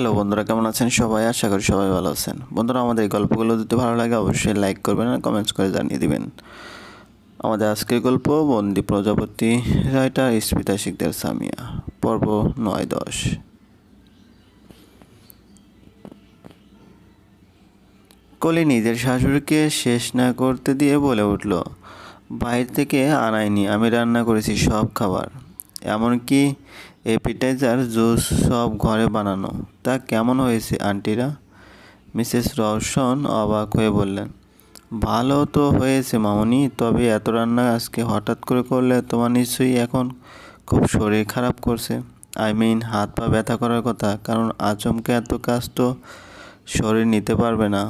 Hello বন্ধুরা, কেমন আছেন সবাই? আশা করি সবাই ভালো আছেন। বন্ধুরা, আমাদের এই গল্পগুলো যদি ভালো লাগে, অবশ্যই লাইক করবেন আর কমেন্টস করে জানিয়ে দিবেন। আমাদের আজকের গল্প, বন্দি প্রজাপতি রাইটার স্মিতা শিকদার সামিয়া, পর্ব নয় দশ। কলি নিজের শাশুড়িকে শেষ না করতে দিয়ে বলে উঠল, বাইরে থেকে আনাইনি, আমি রান্না করেছি সব খাবার। এমনকি এপিটাইজার জুস সব ঘরে বানানো। তা কেমন হয়েছে, আন্টিরা? মিসেস রওশন অবাক হয়ে বললেন, ভালো তো হয়েছে মামনি, তবে এত রান্না আজকে হঠাৎ করে করলে তোমার নিশ্চয়ই এখন খুব শরীর খারাপ করছে। আই মিন হাত পা ব্যথা করার কথা, কারণ আচমকে এত কাজ তো শরীর নিতে পারবে না।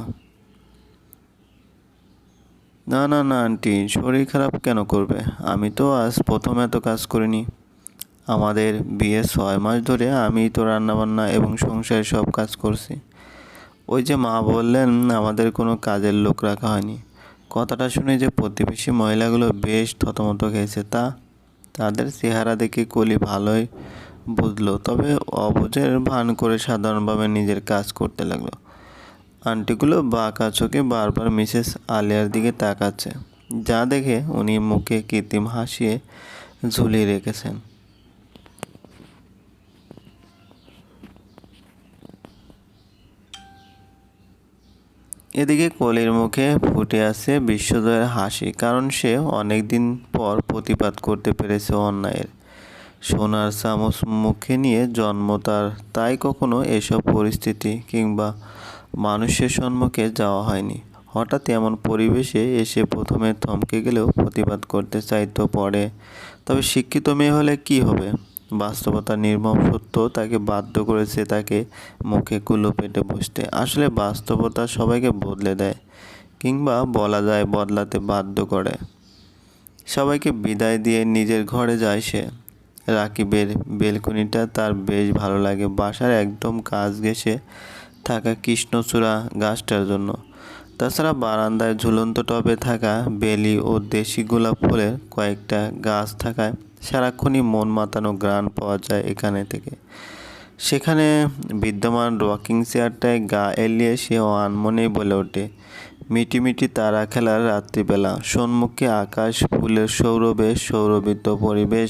না না না, আন্টি, শরীর খারাপ কেন করবে? আমি তো আজ প্রথম এত কাজ করিনি। আমাদের বিয়ে ছয় মাস ধরে আমি তো রান্নাবান্না এবং সংসারে সব কাজ করছি। ওই যে মা বললেন, আমাদের কোনো কাজের লোক রাখা হয়নি। কথাটা শুনে যে প্রতিবেশী মহিলাগুলো বেশ থতমত খেয়েছে, তা তাদের চেহারা দেখে কলি ভালোই বুঝলো, তবে অবুঝের ভান করে সাধারণভাবে নিজের কাজ করতে লাগল। আন্টিগুলো বাঁকা চোখে বারবার মিসেস আলিয়ার দিকে তাকাচ্ছে, যা দেখে উনি মুখে কৃত্রিম হাসিয়ে ঝুলিয়ে রেখেছেন। এদিকে কলির মুখে ফুটে আসে বিশ্বজয়ের হাসি, কারণ সে অনেক দিন পর প্রতিবাদ করতে পেরেছে অন্যায়ের। সোনার চামচ মুখে নিয়ে জন্ম তার, তাই কখনো এসব পরিস্থিতি কিংবা মানুষের সম্মুখে যাওয়া হয়নি। হঠাৎ এমন পরিবেশে এসে প্রথমে থমকে গেলেও প্রতিবাদ করতে চাইতো পরে। তবে শিক্ষিত মেয়ে হলে কি হবে? বাস্তবতার নির্মম সত্য তাকে বাধ্য করেছে তাকে মুখে কুলো পেটে বসতে। আসলে বাস্তবতা সবাইকে বদলে দেয় কিংবা বলা যায় বদলাতে বাধ্য করে। সবাইকে বিদায় দিয়ে নিজের ঘরে যায় সে। রাকিবের বেলকনিটা তার বেশ ভালো লাগে। বাসার একদম কাজ ঘেসে থাকা কৃষ্ণচূড়া গাছটার জন্য। তাছাড়া বারান্দায় ঝুলন্ত টবে থাকা বেলি ও দেশি গোলাপ ফুলের কয়েকটা গাছ থাকায় সারাক্ষণই মন মাতানো গ্রান পাওয়া যায় এখানে থেকে। সেখানে বিদ্যমান রকিং চেয়ারটায় গা এলিয়ে সে আনমনেই বলে ওঠে, মিটি মিটি তারা খেলার রাত্রিবেলা, সম্মুখে আকাশ, ফুলের সৌরভে সৌরভিত পরিবেশ,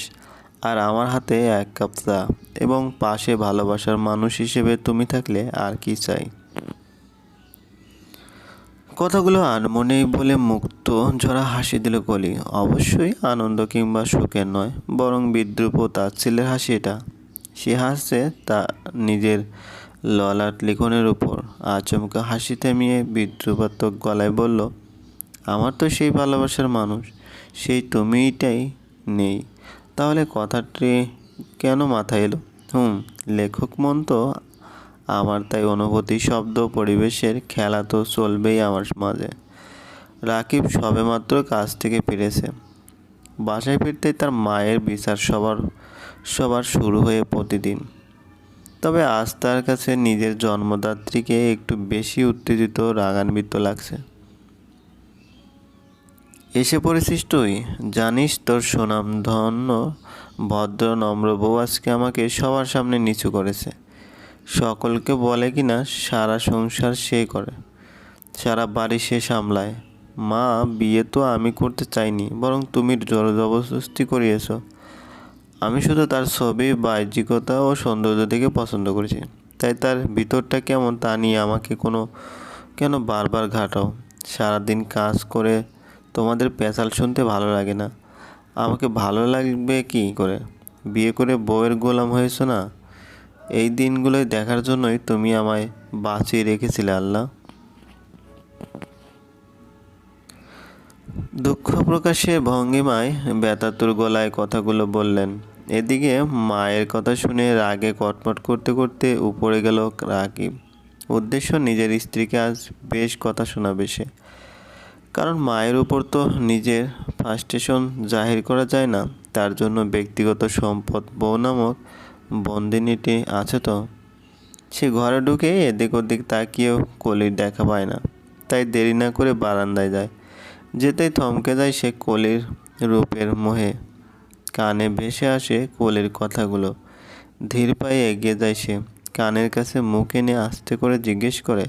আর আমার হাতে এক কাপ চা, এবং পাশে ভালোবাসার মানুষ হিসেবে তুমি থাকলে আর কি চাই? কথাগুলো আনমনেই বলে মুক্ত, ঝরা হাসি দিল কলি। অবশ্যই আনন্দ কিংবা সুখের নয়, বরং বিদ্রুপ ও তাচ্ছিলের হাসি এটা। সে হাসছে তা নিজের ললাট লিখনের উপর। আচমকা হাসি থামিয়ে বিদ্রুপাত্মক গলায় বলল, আমার তো সেই ভালোবাসার মানুষ, সেই তুমিটাই নেই। তাহলে কথাটি কেন মাথায় এলো? হুম, লেখক মন তো আমার তাই অনুভূতি শব্দ পরিবেশের খেলা তো চলবেই আমার মাঝে। রাকিব সবেমাত্র কাজ থেকে ফিরেছে। বাসায় ফিরতেই তার মায়ের বিচার সবার সবার শুরু হয়ে প্রতিদিন। তবে আজ তার কাছে নিজের জন্মদাত্রীকে একটু বেশি উত্তেজিত, রাগান্বিত লাগছে। এসে পড়েছিস তুই? জানিস তোর সুনাম ধন্য ভদ্র, নম্র বউ আজকে আমাকে সবার সামনে নিচু করেছে। সকলকে বলে কি না, সারা সংসার সে করে, সারা বাড়ি সে সামলায়। মা, বিয়ে তো আমি করতে চাইনি, বরং তুমি জবরদস্তি করিয়েছ। আমি শুধু তার ছবি, বাহ্যিকতা ও সৌন্দর্য দেখে পছন্দ করেছি। তাই তার ভিতরটা কেমন তা নিয়ে আমাকে কোনো, কেন বারবার ঘাটাও? সারাদিন কাজ করে তোমাদের পেঁচাল শুনতে ভালো লাগে না। আমাকে ভালো লাগবে কি করে? বিয়ে করে বউয়ের গোলাম হয়েছো না? এই দিনগুলোই দেখার জন্যই তুমি আমায় বাঁচিয়ে রেখেছিলে, আল্লাহ। দুঃখ প্রকাশে ভঙ্গিমায় ব্যথাতুর গলায় কথাগুলো বললেন। এদিকে মায়ের কথা শুনে রাগে কটমট করতে করতে উপরে গেল রাকিব। উদ্দেশ্য নিজের স্ত্রীকে আজ বেশ কথা শোনাবে সে। কারণ মায়ের উপর তো নিজের ফার্স্টেশন জাহির করা যায় না, তার জন্য ব্যক্তিগত সম্পদ বউ নামক বন্দিনীটি আছে তো? সে ঘরে ঢুকে এদিক ওদিক তাকিয়েও কলির দেখা পায় না। তাই দেরি না করে বারান্দায় যায়। যেতেই থমকে যায় সে কলির রূপের মোহে। কানে ভেসে আসে কলির কথাগুলো। ধীর পায়ে এগিয়ে যায় সে। কানের কাছে মুখ এনে আস্তে করে জিজ্ঞেস করে,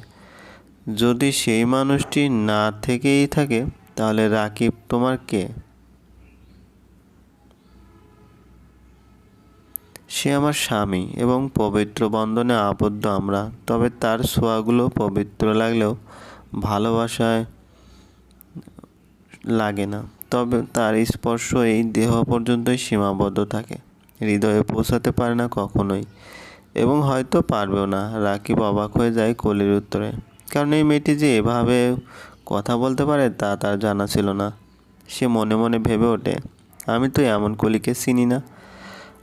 যদি সেই মানুষটি না থেকেই থাকে, তাহলে রাকিব তোমার কে? সে আমার স্বামী এবং পবিত্র বন্ধনে আবদ্ধ আমরা। তবে তার ছোঁয়াগুলো পবিত্র লাগলেও ভালোবাসায় লাগে না। তবে তার স্পর্শ এই দেহ পর্যন্তই সীমাবদ্ধ থাকে। হৃদয়ে পৌঁছাতে পারে না কখনোই এবং হয়তো পারবেও না। রাকিব অবাক হয়ে যায় কলির উত্তরে। কারণ এই মেয়েটি যে এভাবে কথা বলতে পারে তা তার জানা ছিল না। সে মনে মনে ভেবে ওঠে, আমি তো এমন কলিকে চিনি না।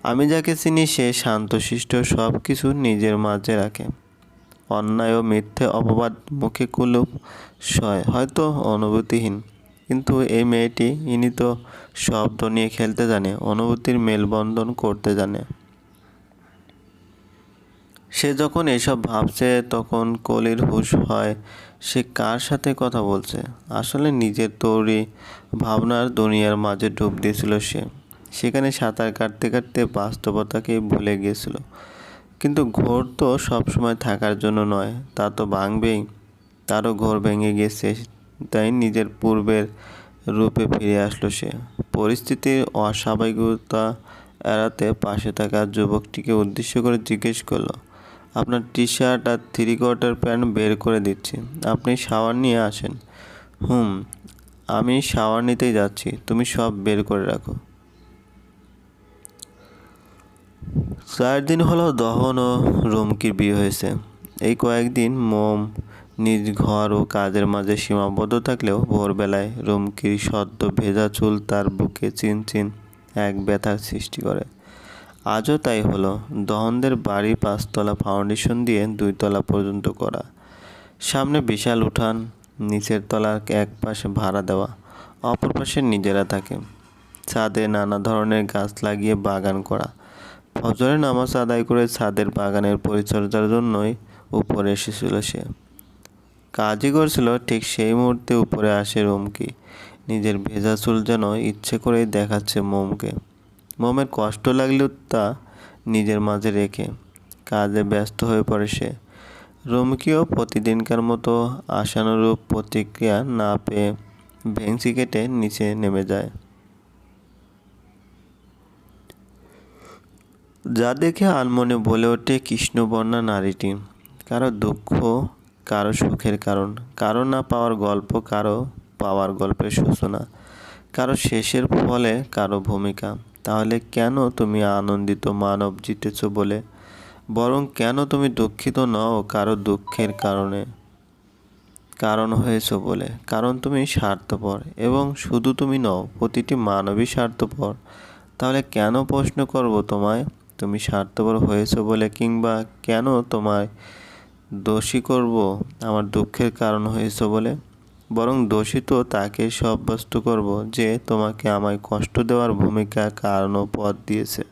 আমি যাকে চিনি, সে শান্তশিষ্ট সব কিছু নিজের মাঝে রাখে। অন্যায় ও মিথ্যে অপবাদ মুখে কুলুপ সয়, হয়তো অনুভূতিহীন। কিন্তু এই মেয়েটি ইনি তো শব্দ নিয়ে খেলতে জানে, অনুভূতির মেলবন্ধন করতে জানে। সে যখন এসব ভাবছে, তখন কলির হুশ হয়, সে কার সাথে কথা বলছে? আসলে নিজের তৈরি ভাবনার দুনিয়ার মাঝে ডুব দিয়েছিল সে। সেখানে সাঁতার কাটতে কাটতে বাস্তবতাকে ভুলে গিয়েছিল কিন্তু ঘোর তো সবসময় থাকার জন্য নয়, তা তো ভাঙবেই। তারও ঘোর ভেঙে গিয়েছে তাই নিজের পূর্বের রূপে ফিরে আসলো সে। পরিস্থিতির অস্বাভাবিকতা এড়াতে পাশে থাকা যুবকটিকে উদ্দেশ্য করে জিজ্ঞেস করল, আপনার টি শার্ট আর থ্রি কোয়ার্টার প্যান্ট বের করে দিচ্ছি, আপনি শাওয়ার নিয়ে আসেন? হুম, আমি শাওয়ার নিতেই যাচ্ছি, তুমি সব বের করে রাখো। চার দিন হলো দহন ও রুমকির বিয়ে হয়েছে এই কয়েকদিন মোম, নিজ ঘর ও কাজের মাঝে সীমাবদ্ধ থাকলেও ভোরবেলায় রুমকির সদ্য ভেজা চুল তার বুকে চিনচিন এক ব্যথার সৃষ্টি করে আজও তাই হলো দহনদের বাড়ি পাঁচতলা ফাউন্ডেশন দিয়ে দুই তলা পর্যন্ত করা সামনে বিশাল উঠান, নিচের তলার এক পাশে ভাড়া দেওয়া, অপর পাশে নিজেরা থাকে। ছাদে নানা ধরনের গাছ লাগিয়ে বাগান করা ফজরে নামাজ আদায় করে ছাদের বাগানের পরিচর্যার জন্যই উপরে এসেছিল সে। কাজই করছিল ঠিক সেই মুহূর্তে উপরে আসে রুমকি। নিজের ভেজা চুল যেন ইচ্ছে করেই দেখাচ্ছে মোমকে। মোমের কষ্ট লাগলেও তা নিজের মাঝে রেখে কাজে ব্যস্ত হয়ে পড়ে সে। রুমকিও প্রতিদিনকার মতো আশানুরূপ প্রতিক্রিয়া না পেয়ে ভেংসি কেটে নিচে নেমে যায়। যা দেখে আনমনে বলে ওঠে কৃষ্ণবর্ণা নারীটি। কারও দুঃখ, কারও সুখের কারণ। কারও না পাওয়ার গল্প, কারও পাওয়ার গল্পের সূচনা। কারও শেষের ফলে কারও ভূমিকা। তাহলে কেন তুমি আনন্দিত মানব জিতেছ বলে? বরং কেন তুমি দুঃখিত নও কারও দুঃখের কারণে? কারণ হয়েছ বলে। কারণ তুমি স্বার্থপর এবং শুধু তুমি নও, প্রতিটি মানবী স্বার্থপর। তাহলে কেন প্রশ্ন করব তোমায়? তুমি স্বার্থপর হয়েছ বলে কিংবা কেন তোমায় দোষী করব, আমার দুঃখের কারণ হয়েছ বলে? বরং দোষী তো তাকে সাব্যস্ত করব যে তোমাকে আমায় কষ্ট দেওয়ার ভূমিকা, কারণ ও পথ দিয়েছে।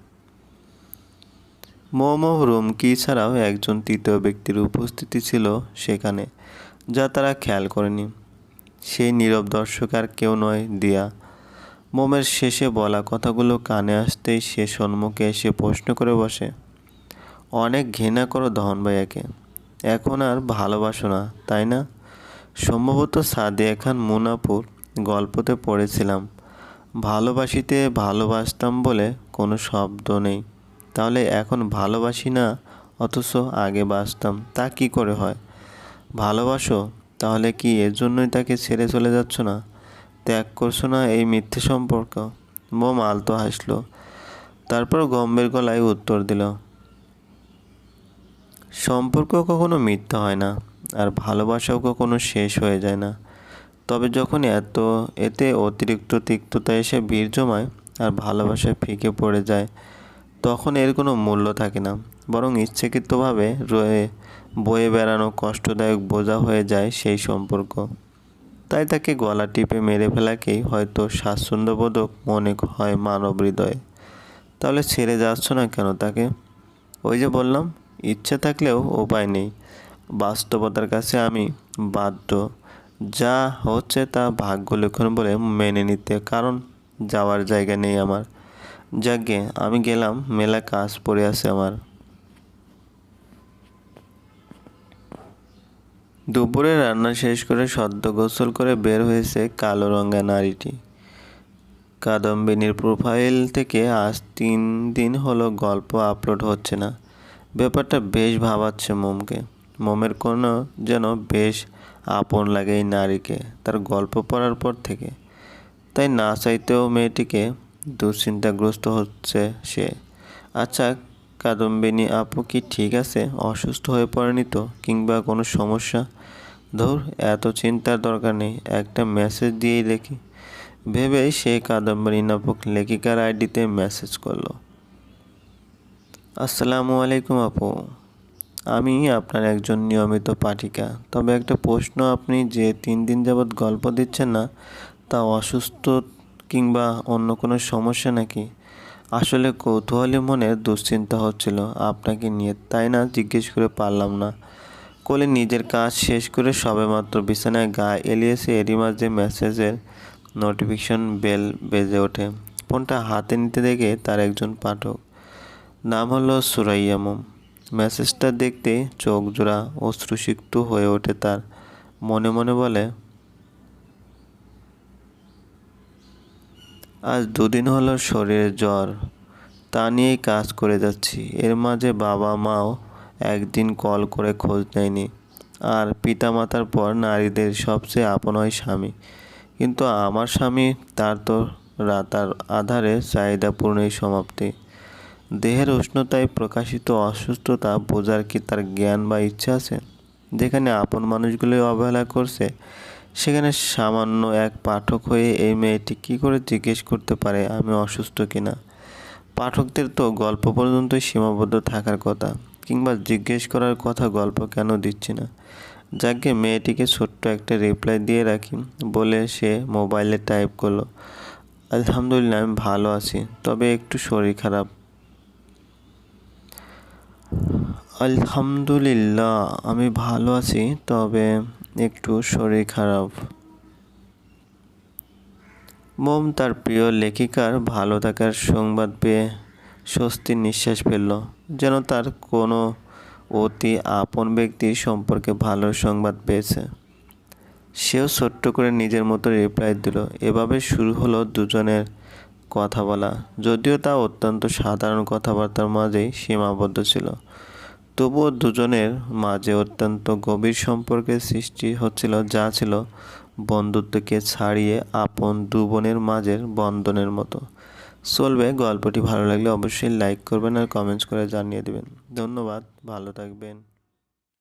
মোমো রুমকি ছাড়াও একজন তৃতীয় ব্যক্তির উপস্থিতি ছিল সেখানে, যা তারা খেয়াল করেনি। সেই নীরব দর্শক আর কেউ নয়, দিয়া মোমের শেষে বলা কথাগুলো কানে আসতেই সে সম্মুখে এসে প্রশ্ন করে বসে। অনেক ঘৃণা করো দহন ভাইয়াকে। এখন আর ভালোবাসো না, তাই না? সম্ভবত সাদিয়া খান মুনাপুর গল্পতে পড়েছিলাম। ভালোবাসিতে ভালোবাসতাম বলে কোনো শব্দ নেই। তাহলে এখন ভালোবাসি না, অথচ আগে বাসতাম, তা কি করে হয়? ভালোবাসো, তাহলে কি এর জন্যই তাকে ছেড়ে চলে যাচ্ছ না? ত্যাগ করছ না এই মিথ্যে সম্পর্ক? মোম আলতো হাসলো। তারপর গম্ভীর গলায় উত্তর দিল, সম্পর্ক কখনো মিথ্যা হয় না আর ভালোবাসাও কখনো শেষ হয়ে যায় না। তবে যখন এত, এতে অতিরিক্ত তিক্ততা এসে ভিড় জমায় আর ভালোবাসা ফিকে পড়ে যায়, তখন এর কোনো মূল্য থাকে না। বরং ইচ্ছাকৃতভাবে রয়ে বয়ে বেড়ানো কষ্টদায়ক বোঝা হয়ে যায় সেই সম্পর্ক। তাই তাকে গলা টিপে মেরে ফেলাকেই হয়তো স্বাচ্ছন্দ্যবোধক মনে হয় মানব হৃদয়ে তাহলে ছেড়ে যাচ্ছ না কেন তাকে? ওই যে বললাম, ইচ্ছে থাকলেও উপায় নেই। বাস্তবতার কাছে আমি বাধ্য। যা হচ্ছে তা ভাগ্য লক্ষণ বলে মেনে নিতে, কারণ যাওয়ার জায়গা নেই আমার। যাকে আমি গেলাম, মেলা কাজ পড়ে আছে আমার। দুপুরে রান্না শেষ করে সদ্য গোসল করে বের হয়েছে কালো রঙা নারীটি। কাদম্বিনীর প্রোফাইল থেকে আজ তিন দিন হলো গল্প আপলোড হচ্ছে না। ব্যাপারটা বেশ ভাবাচ্ছে মোমকে। মোমের কোনো যেন বেশ আপন লাগে এই নারীকে, তার গল্প পড়ার পর থেকে। তাই না চাইতেও মেয়েটিকে দুশ্চিন্তাগ্রস্ত হচ্ছে সে। আচ্ছা কাদম্বিনী, আপু কি ঠিক আছে? অসুস্থ হয়ে পড়েনি তো? কিংবা কোনো সমস্যা? ধর, এত চিন্তার দরকার নেই। একটা মেসেজ দিয়েই দেখি। ভেবেই সে কাদম্বিনী নাপক লেখিকার আইডিতে মেসেজ করল। আসসালামু আলাইকুম, আপু। আমি আপনার একজন নিয়মিত পাঠিকা। তবে একটা প্রশ্ন, আপনি যে তিন দিন যাবৎ গল্প দিচ্ছেন না, তা অসুস্থ কিংবা অন্য কোনো সমস্যা নাকি? আসলে কৌতূহলী মনে দুশ্চিন্তা হচ্ছিল। আপনাকে নিয়ে তাই না জিজ্ঞেস করে পারলাম না। কোলে নিজের কাজ শেষ করে সবেমাত্র বিছানায় গা এলিয়েছে এরই মাঝে মেসেজের নোটিফিকেশন বেল বেজে ওঠে। ফোনটা হাতে নিতে দেখে তার একজন পাঠক। নাম হলো সুরাইয়া মোম। মেসেজটা দেখতে চোখ জোড়া অশ্রুসিক্ত হয়ে ওঠে তার। মনে মনে বলে আজ দুদিন হলো শরীরে জ্বর। তা নিয়েই কাজ করে যাচ্ছি। এর মাঝে বাবা মাও একদিন কল করে খোঁজ নেয়নি। আর পিতামাতার পর নারীদের সবচেয়ে আপন হয় স্বামী। কিন্তু আমার স্বামী, তার তো রাতার আধারে চাহিদা পূর্ণই সমাপ্তি। দেহের উষ্ণতায় প্রকাশিত অসুস্থতা বোঝার কি তার জ্ঞান বা ইচ্ছা আছে? যেখানে আপন মানুষগুলোই অবহেলা করছে সেখানে সামান্য এক পাঠক হয়ে এই মেয়েটি কী করে জিজ্ঞেস করতে পারে, আমি অসুস্থ কিনা? পাঠকদের তো গল্প পর্যন্তই সীমাবদ্ধ থাকার কথা, কিংবা জিজ্ঞেস করার কথা গল্প কেন দিচ্ছি না? যাকে মেয়েটিকে ছোট্ট একটা রিপ্লাই দিয়ে রাখি, বলে সে মোবাইলে টাইপ করল, আলহামদুলিল্লাহ, আমি ভালো আছি, তবে একটু শরীর খারাপ। আলহামদুলিল্লাহ, আমি ভালো আছি, তবে একটু শরীর খারাপ। মোম তার প্রিয় লেখিকার ভালো থাকার সংবাদ পেয়ে স্বস্তির নিঃশ্বাস ফেলল, যেন তার কোনো অতি আপন ব্যক্তির সম্পর্কে ভালো সংবাদ পেয়েছে। সেও ছোট্ট করে নিজের মতো রিপ্লাই দিল, এভাবে শুরু হলো দুজনের কথা বলা। যদিও তা অত্যন্ত সাধারণ কথাবার্তার মাঝেই সীমাবদ্ধ ছিল। তবুও দুজনের মাঝে অত্যন্ত গভীর সম্পর্কের সৃষ্টি হচ্ছিল, যা ছিল বন্ধুত্বকে ছাড়িয়ে আপন দু বোনের মাঝের বন্ধনের মতো। চলবে গল্পটি, ভালো লাগলে অবশ্যই লাইক করবেন আর কমেন্টস করে জানিয়ে দেবেন। ধন্যবাদ, ভালো থাকবেন।